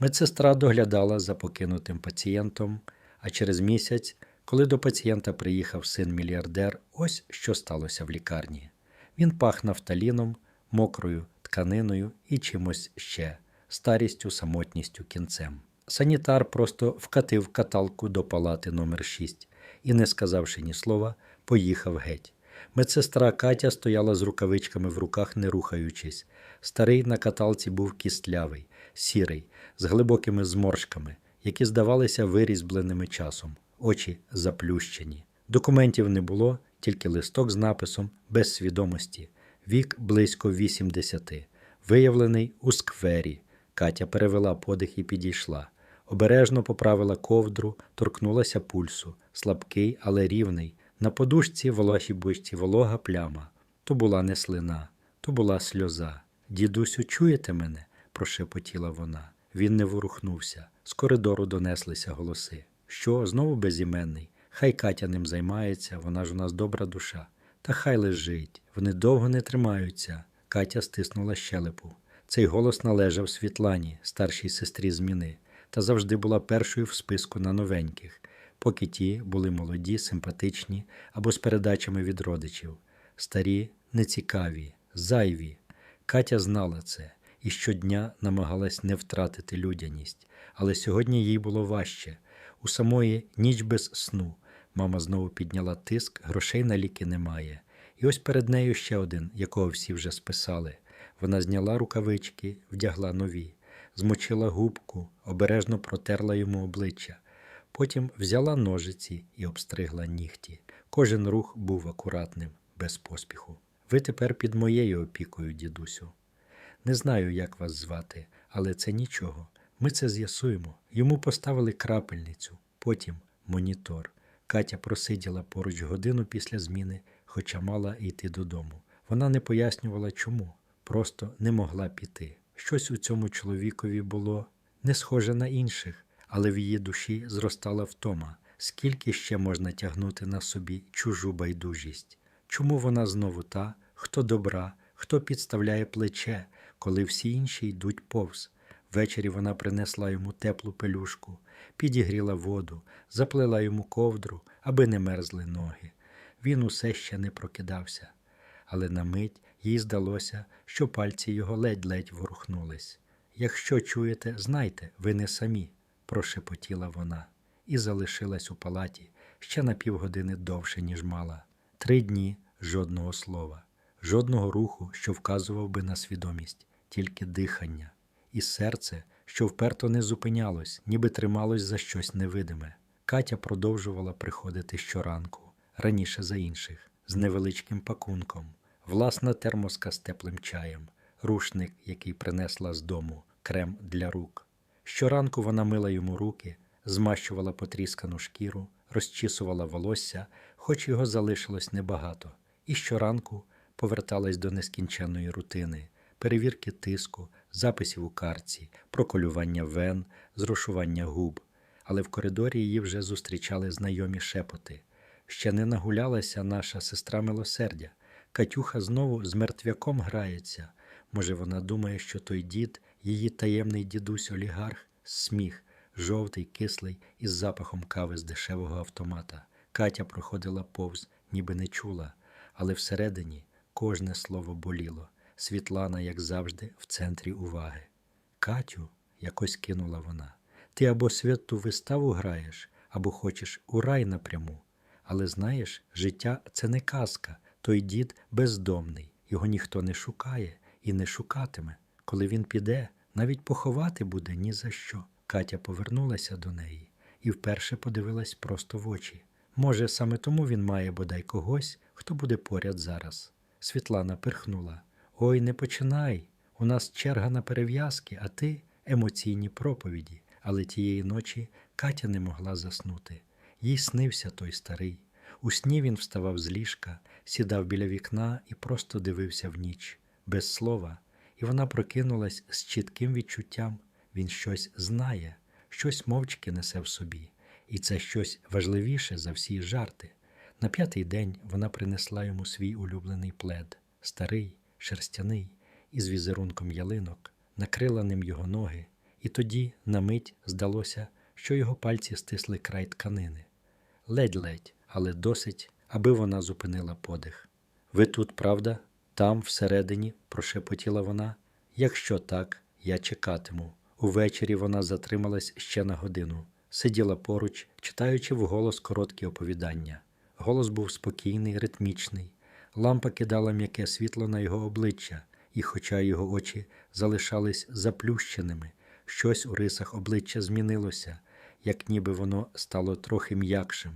Медсестра доглядала за покинутим пацієнтом, а через місяць, коли до пацієнта приїхав син мільярдер, ось що сталося в лікарні. Він пах нафталіном, мокрою тканиною і чимось ще, старістю, самотністю, кінцем. Санітар просто вкатив каталку до палати номер 6 і, не сказавши ні слова, поїхав геть. Медсестра Катя стояла з рукавичками в руках, не рухаючись. Старий на каталці був кістлявий, сірий, з глибокими зморшками, які здавалися вирізбленими часом, очі заплющені. Документів не було, тільки листок з написом без свідомості, вік близько 80, виявлений у сквері. Катя перевела подих і підійшла. Обережно поправила ковдру, торкнулася пульсу, слабкий, але рівний. На подушці волошій бочці волога пляма. То була не слина, то була сльоза. Дідусю, чуєте мене? Прошепотіла вона. Він не ворухнувся. З коридору донеслися голоси. Що, знову безіменний? Хай Катя ним займається, вона ж у нас добра душа. Та хай лежить, вони довго не тримаються. Катя стиснула щелепу. Цей голос належав Світлані, старшій сестрі зміни, та завжди була першою в списку на новеньких, поки ті були молоді, симпатичні або з передачами від родичів, старі, нецікаві, зайві. Катя знала це і щодня намагалась не втратити людяність, але сьогодні їй було важче. У самої ніч без сну. Мама знову підняла тиск, грошей на ліки немає. І ось перед нею ще один, якого всі вже списали. Вона зняла рукавички, вдягла нові, змочила губку, обережно протерла йому обличчя. Потім взяла ножиці і обстригла нігті. Кожен рух був акуратним, без поспіху. Ви тепер під моєю опікою, дідусю. Не знаю, як вас звати, але це нічого. Ми це з'ясуємо. Йому поставили крапельницю, потім монітор. Катя просиділа поруч годину після зміни, хоча мала йти додому. Вона не пояснювала чому, просто не могла піти. Щось у цьому чоловікові було не схоже на інших, але в її душі зростала втома, скільки ще можна тягнути на собі чужу байдужість. Чому вона знову та, хто добра, хто підставляє плече, коли всі інші йдуть повз? Ввечері вона принесла йому теплу пелюшку, підігріла воду, заплела йому ковдру, аби не мерзли ноги. Він усе ще не прокидався, але на мить їй здалося, що пальці його ледь-ледь ворухнулись. Якщо чуєте, знайте, ви не самі, прошепотіла вона, і залишилась у палаті ще на півгодини довше, ніж мала. Три дні жодного слова, жодного руху, що вказував би на свідомість, тільки дихання і серце, що вперто не зупинялось, ніби трималось за щось невидиме. Катя продовжувала приходити щоранку, раніше за інших, з невеличким пакунком, власна термоска з теплим чаєм, рушник, який принесла з дому, крем для рук. Щоранку вона мила йому руки, змащувала потріскану шкіру, розчісувала волосся, хоч його залишилось небагато, і щоранку поверталась до нескінченної рутини, перевірки тиску, записів у карці, проколювання вен, зрушування губ. Але в коридорі її вже зустрічали знайомі шепоти. Ще не нагулялася наша сестра милосердя. Катюха знову з мертвяком грається. Може, вона думає, що той дід, її таємний дідусь олігарх, сміх, жовтий, кислий, із запахом кави з дешевого автомата. Катя проходила повз, ніби не чула, але всередині кожне слово боліло. Світлана, як завжди, в центрі уваги. Катю, якось кинула вона, ти або святу виставу граєш, або хочеш у рай напряму. Але знаєш, життя це не казка, той дід бездомний, його ніхто не шукає і не шукатиме. Коли він піде, навіть поховати буде ні за що. Катя повернулася до неї і вперше подивилась просто в очі. Може, саме тому він має бодай когось, хто буде поряд зараз. Світлана пирхнула. Ой, не починай. У нас черга на перев'язки, а ти емоційні проповіді. Але тієї ночі Катя не могла заснути. Їй снився той старий. У сні він вставав з ліжка, сідав біля вікна і просто дивився в ніч, без слова, і вона прокинулась з чітким відчуттям він щось знає, щось мовчки несе в собі, і це щось важливіше за всі жарти. На п'ятий день вона принесла йому свій улюблений плед, старий, шерстяний, із візерунком ялинок, накрила ним його ноги і тоді на мить здалося, що його пальці стисли край тканини. Ледь-ледь, але досить, аби вона зупинила подих. Ви тут, правда? Там, всередині, прошепотіла вона. Якщо так, я чекатиму. Увечері вона затрималась ще на годину, сиділа поруч, читаючи вголос короткі оповідання. Голос був спокійний, ритмічний. Лампа кидала м'яке світло на його обличчя, і, хоча його очі залишались заплющеними, щось у рисах обличчя змінилося, як ніби воно стало трохи м'якшим,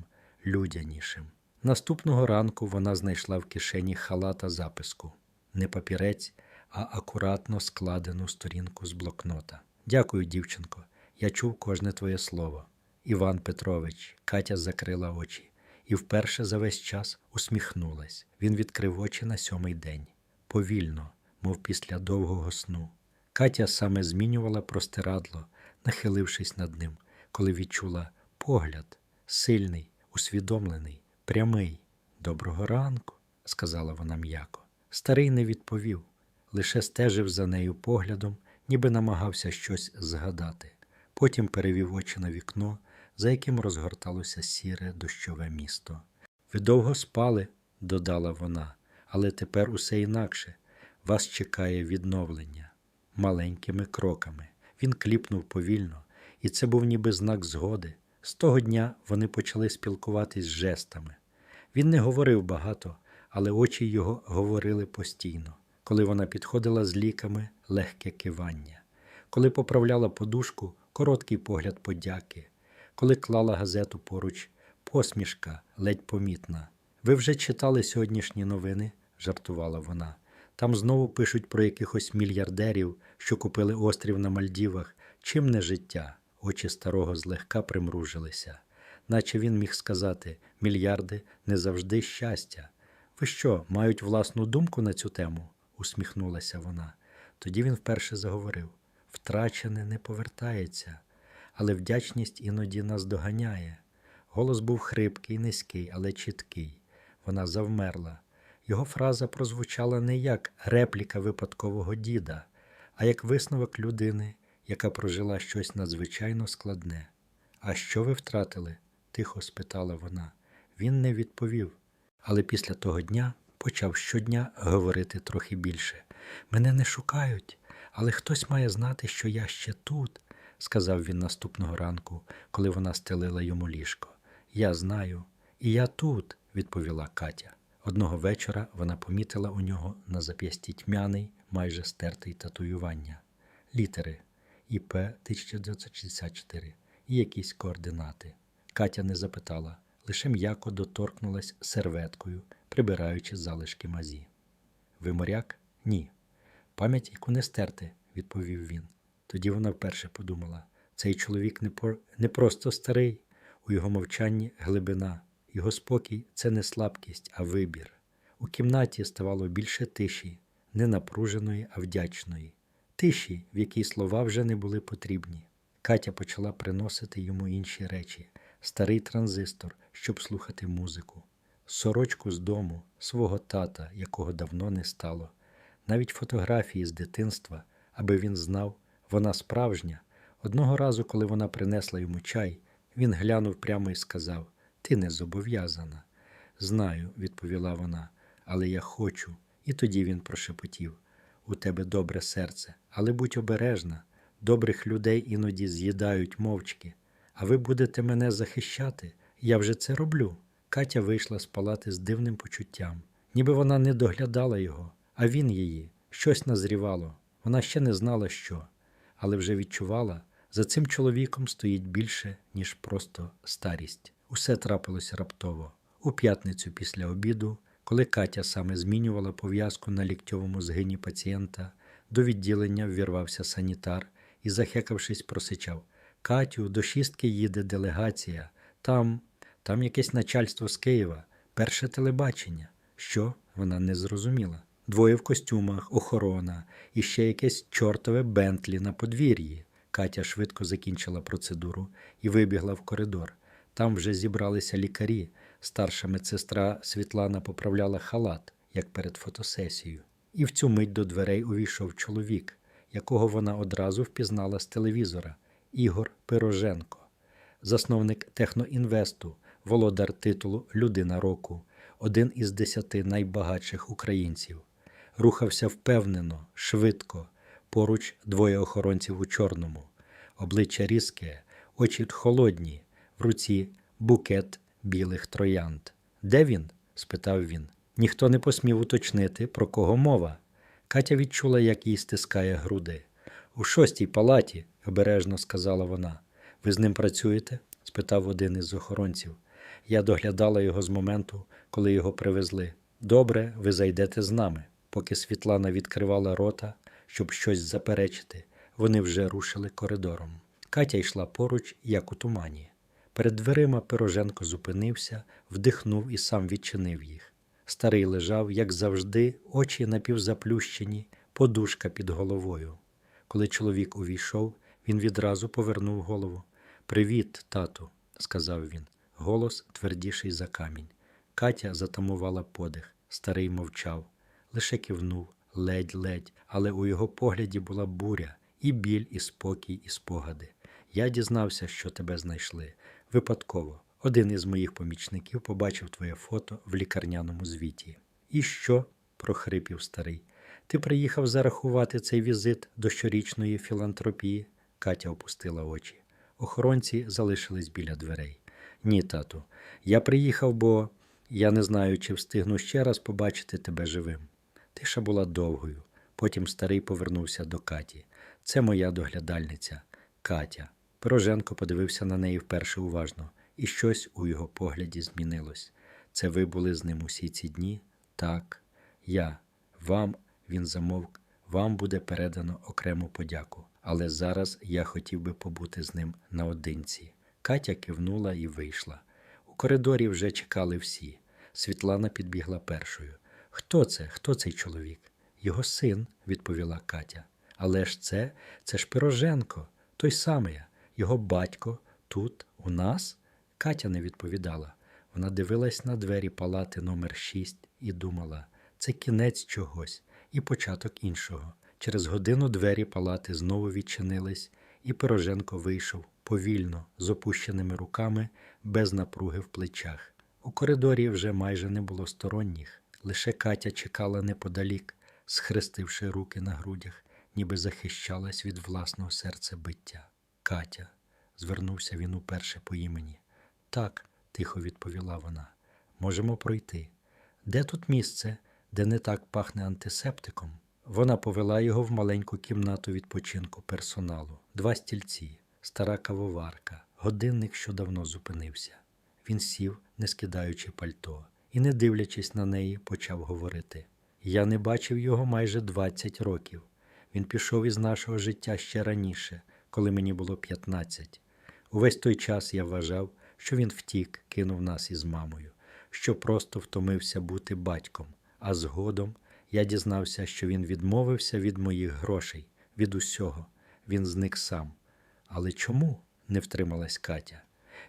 людянішим. Наступного ранку вона знайшла в кишені халата записку не папірець, а акуратно складену сторінку з блокнота. Дякую, дівчинко. Я чув кожне твоє слово. Іван Петрович, Катя закрила очі і вперше за весь час усміхнулась. Він відкрив очі на сьомий день, повільно, мов після довгого сну. Катя саме змінювала простирадло, нахилившись над ним, коли відчула погляд, сильний, усвідомлений, прямий. Доброго ранку, сказала вона м'яко. Старий не відповів, лише стежив за нею поглядом, ніби намагався щось згадати. Потім перевів очі на вікно, за яким розгорталося сіре дощове місто. Ви довго спали, додала вона, але тепер усе інакше. Вас чекає відновлення маленькими кроками. Він кліпнув повільно, і це був ніби знак згоди. З того дня вони почали спілкуватись жестами. Він не говорив багато, але очі його говорили постійно. Коли вона підходила з ліками, легке кивання, коли поправляла подушку, короткий погляд подяки, коли клала газету поруч, посмішка ледь помітна. Ви вже читали сьогоднішні новини? жартувала вона. Там знову пишуть про якихось мільярдерів, що купили острів на Мальдівах. Чим не життя? Очі старого злегка примружилися, наче він міг сказати мільярди не завжди щастя. Ви що, мають власну думку на цю тему? усміхнулася вона. Тоді він вперше заговорив втрачене не повертається, але вдячність іноді нас доганяє. Голос був хрипкий, низький, але чіткий. Вона завмерла. Його фраза прозвучала не як репліка випадкового діда, а як висновок людини, яка прожила щось надзвичайно складне. А що ви втратили? тихо спитала вона. Він не відповів, але після того дня почав щодня говорити трохи більше. Мене не шукають, але хтось має знати, що я ще тут, сказав він наступного ранку, коли вона стелила йому ліжко. Я знаю, і я тут, відповіла Катя. Одного вечора вона помітила у нього на зап'ясті тьмяний, майже стертий татуювання, літери ІП 1964 і якісь координати. Катя не запитала, лише м'яко доторкнулась серветкою, прибираючи залишки мазі. Ви моряк? Ні. Пам'ять яку не стерти, відповів він. Тоді вона вперше подумала: цей чоловік не, по... не просто старий, у його мовчанні глибина, його спокій це не слабкість, а вибір. У кімнаті ставало більше тиші, не напруженої, а вдячної, тиші, в якій слова вже не були потрібні. Катя почала приносити йому інші речі, старий транзистор, щоб слухати музику, сорочку з дому, свого тата, якого давно не стало, навіть фотографії з дитинства, аби він знав, вона справжня. Одного разу, коли вона принесла йому чай, він глянув прямо і сказав: Ти не зобов'язана. Знаю, відповіла вона, але я хочу. І тоді він прошепотів: У тебе добре серце, але будь обережна. Добрих людей іноді з'їдають мовчки. А ви будете мене захищати? Я вже це роблю. Катя вийшла з палати з дивним почуттям, ніби вона не доглядала його, а він її. Щось назрівало. Вона ще не знала, що, але вже відчувала, за цим чоловіком стоїть більше, ніж просто старість. Усе трапилося раптово. У п'ятницю після обіду, коли Катя саме змінювала пов'язку на ліктьовому згині пацієнта, до відділення ввірвався санітар і, захекавшись, просичав Катю, до шістки їде делегація. Там, там якесь начальство з Києва, перше телебачення. Що? Вона не зрозуміла. Двоє в костюмах, охорона і ще якесь чортове бентлі на подвір'ї. Катя швидко закінчила процедуру і вибігла в коридор. Там вже зібралися лікарі. Старша медсестра Світлана поправляла халат, як перед фотосесією. І в цю мить до дверей увійшов чоловік, якого вона одразу впізнала з телевізора Ігор Пироженко, засновник Техноінвесту, володар титулу Людина року, один із десяти найбагатших українців. Рухався впевнено, швидко, поруч двоє охоронців у чорному, обличчя різке, очі холодні, в руці букет білих троянд. Де він? спитав він. Ніхто не посмів уточнити, про кого мова. Катя відчула, як їй стискає груди. У шостій палаті, обережно сказала вона. Ви з ним працюєте? спитав один із охоронців. Я доглядала його з моменту, коли його привезли. Добре, ви зайдете з нами. Поки Світлана відкривала рота, щоб щось заперечити, вони вже рушили коридором. Катя йшла поруч, як у тумані. Перед дверима Пироженко зупинився, вдихнув і сам відчинив їх. Старий лежав, як завжди, очі напівзаплющені, подушка під головою. Коли чоловік увійшов, він відразу повернув голову. Привіт, тату, сказав він. Голос твердіший за камінь. Катя затамувала подих. Старий мовчав, лише кивнув, ледь-ледь, але у його погляді була буря, і біль, і спокій, і спогади. Я дізнався, що тебе знайшли. Випадково. Один із моїх помічників побачив твоє фото в лікарняному звіті. І що? прохрипів старий. Ти приїхав зарахувати цей візит до щорічної філантропії? Катя опустила очі. Охоронці залишились біля дверей. Ні, тату, я приїхав, бо я не знаю, чи встигну ще раз побачити тебе живим. Тиша була довгою. Потім старий повернувся до Каті. Це моя доглядальниця, Катя. Пироженко подивився на неї вперше уважно, і щось у його погляді змінилось. Це ви були з ним усі ці дні? Так, я. Вам, він замовк, вам буде передано окрему подяку. Але зараз я хотів би побути з ним наодинці. Катя кивнула і вийшла. У коридорі вже чекали всі. Світлана підбігла першою. Хто це? Хто цей чоловік? Його син, відповіла Катя. Але ж це, це ж Пироженко, той самий, його батько тут, у нас? Катя не відповідала. Вона дивилась на двері палати номер 6 і думала, це кінець чогось і початок іншого. Через годину двері палати знову відчинились, і Пироженко вийшов повільно, з опущеними руками, без напруги в плечах. У коридорі вже майже не було сторонніх, лише Катя чекала неподалік, схрестивши руки на грудях, ніби захищалась від власного серцебиття. Катя, звернувся він уперше по імені. Так, тихо відповіла вона. Можемо пройти. Де тут місце, де не так пахне антисептиком? Вона повела його в маленьку кімнату відпочинку персоналу, два стільці, стара кавоварка, годинник, що давно зупинився. Він сів, не скидаючи пальто, і, не дивлячись на неї, почав говорити. Я не бачив його майже 20 років. Він пішов із нашого життя ще раніше, коли мені було 15. Увесь той час я вважав, що він втік, кинув нас із мамою, що просто втомився бути батьком, а згодом я дізнався, що він відмовився від моїх грошей, від усього. Він зник сам. Але чому? не втрималась Катя.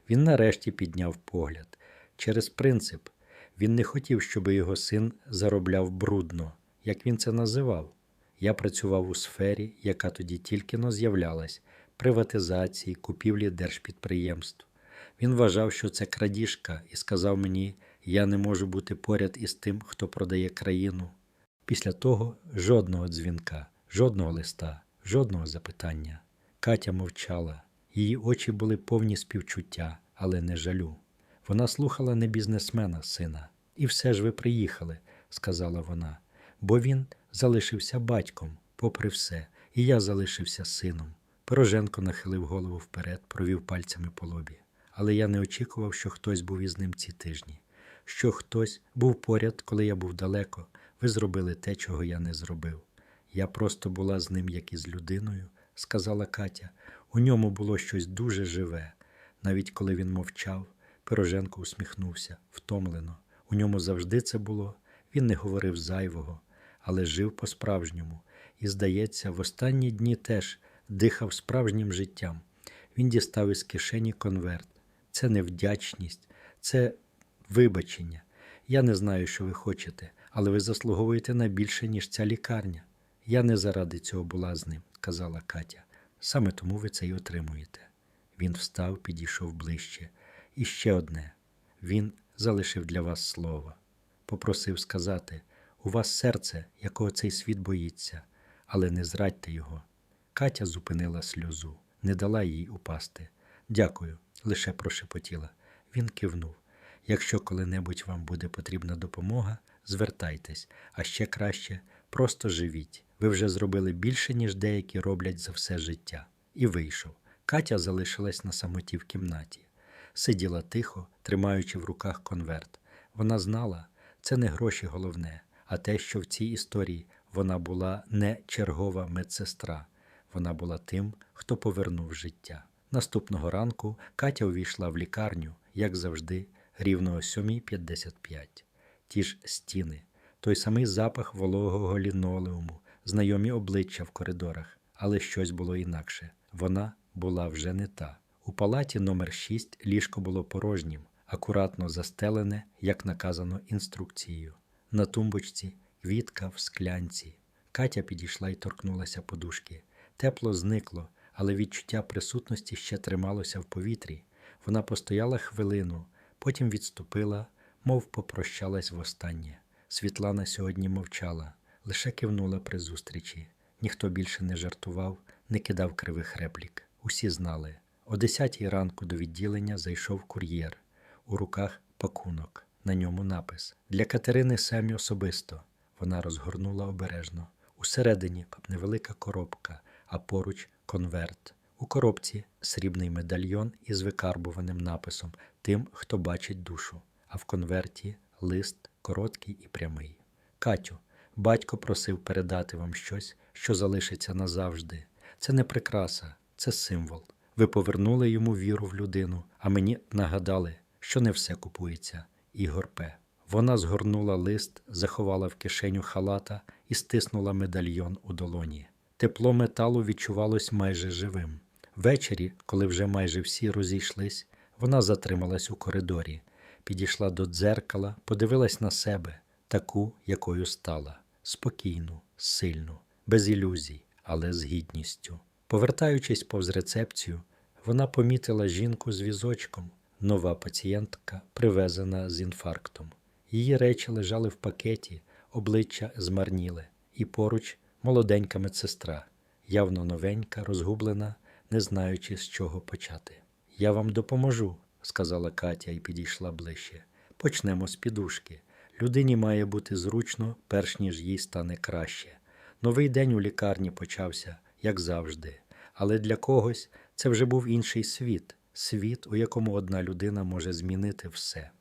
Він нарешті підняв погляд. Через принцип. Він не хотів, щоб його син заробляв брудно, як він це називав. Я працював у сфері, яка тоді тільки но з'являлась приватизації, купівлі держпідприємств. Він вважав, що це крадіжка, і сказав мені, я не можу бути поряд із тим, хто продає країну. Після того жодного дзвінка, жодного листа, жодного запитання. Катя мовчала. Її очі були повні співчуття, але не жалю. Вона слухала не бізнесмена, сина. І все ж ви приїхали, сказала вона, бо він залишився батьком, попри все, і я залишився сином. Пороженко нахилив голову вперед, провів пальцями по лобі. Але я не очікував, що хтось був із ним ці тижні, що хтось був поряд, коли я був далеко. Ви зробили те, чого я не зробив. Я просто була з ним, як із людиною, сказала Катя. У ньому було щось дуже живе. Навіть коли він мовчав, Пироженко усміхнувся втомлено. У ньому завжди це було. Він не говорив зайвого, але жив по-справжньому. І, здається, в останні дні теж дихав справжнім життям. Він дістав із кишені конверт. Це невдячність, це вибачення. Я не знаю, що ви хочете, але ви заслуговуєте на більше, ніж ця лікарня. Я не заради цього була з ним. сказала Катя. Саме тому ви це й отримуєте. Він встав, підійшов ближче. І ще одне. Він залишив для вас слово. Попросив сказати: у вас серце, якого цей світ боїться, але не зрадьте його. Катя зупинила сльозу, не дала їй упасти. Дякую, лише прошепотіла. Він кивнув. Якщо коли-небудь вам буде потрібна допомога, звертайтесь, а ще краще просто живіть. Ви вже зробили більше, ніж деякі роблять за все життя. І вийшов. Катя залишилась на самоті в кімнаті. Сиділа тихо, тримаючи в руках конверт. Вона знала, це не гроші головне, а те, що в цій історії вона була не чергова медсестра, вона була тим, хто повернув життя. Наступного ранку Катя увійшла в лікарню, як завжди, рівно о 7.55. Ті ж стіни, той самий запах вологого лінолеуму, знайомі обличчя в коридорах, але щось було інакше. Вона була вже не та. У палаті номер 6 ліжко було порожнім, акуратно застелене, як наказано інструкцією. На тумбочці квітка в склянці. Катя підійшла і торкнулася подушки. Тепло зникло, але відчуття присутності ще трималося в повітрі. Вона постояла хвилину, потім відступила, мов попрощалась востаннє. Світлана сьогодні мовчала, лише кивнула при зустрічі. Ніхто більше не жартував, не кидав кривих реплік. Усі знали. О десятій ранку до відділення зайшов кур'єр. У руках пакунок. На ньому напис Для Катерини Семі особисто. Вона розгорнула обережно. Усередині невелика коробка, а поруч конверт. У коробці срібний медальйон із викарбуваним написом Тим, хто бачить душу. А в конверті лист короткий і прямий. Катю, батько просив передати вам щось, що залишиться назавжди. Це не прикраса, це символ. Ви повернули йому віру в людину, а мені нагадали, що не все купується. Ігор П. Вона згорнула лист, заховала в кишеню халата і стиснула медальйон у долоні. Тепло металу відчувалось майже живим. Ввечері, коли вже майже всі розійшлись, вона затрималась у коридорі, підійшла до дзеркала, подивилась на себе, таку, якою стала, спокійну, сильну, без ілюзій, але з гідністю. Повертаючись повз рецепцію, вона помітила жінку з візочком, нова пацієнтка, привезена з інфарктом. Її речі лежали в пакеті, обличчя змарніли, і поруч молоденька медсестра, явно новенька, розгублена, не знаючи, з чого почати. Я вам допоможу, сказала Катя і підійшла ближче. Почнемо з підушки. Людині має бути зручно, перш ніж їй стане краще. Новий день у лікарні почався, як завжди, але для когось це вже був інший світ, світ, у якому одна людина може змінити все.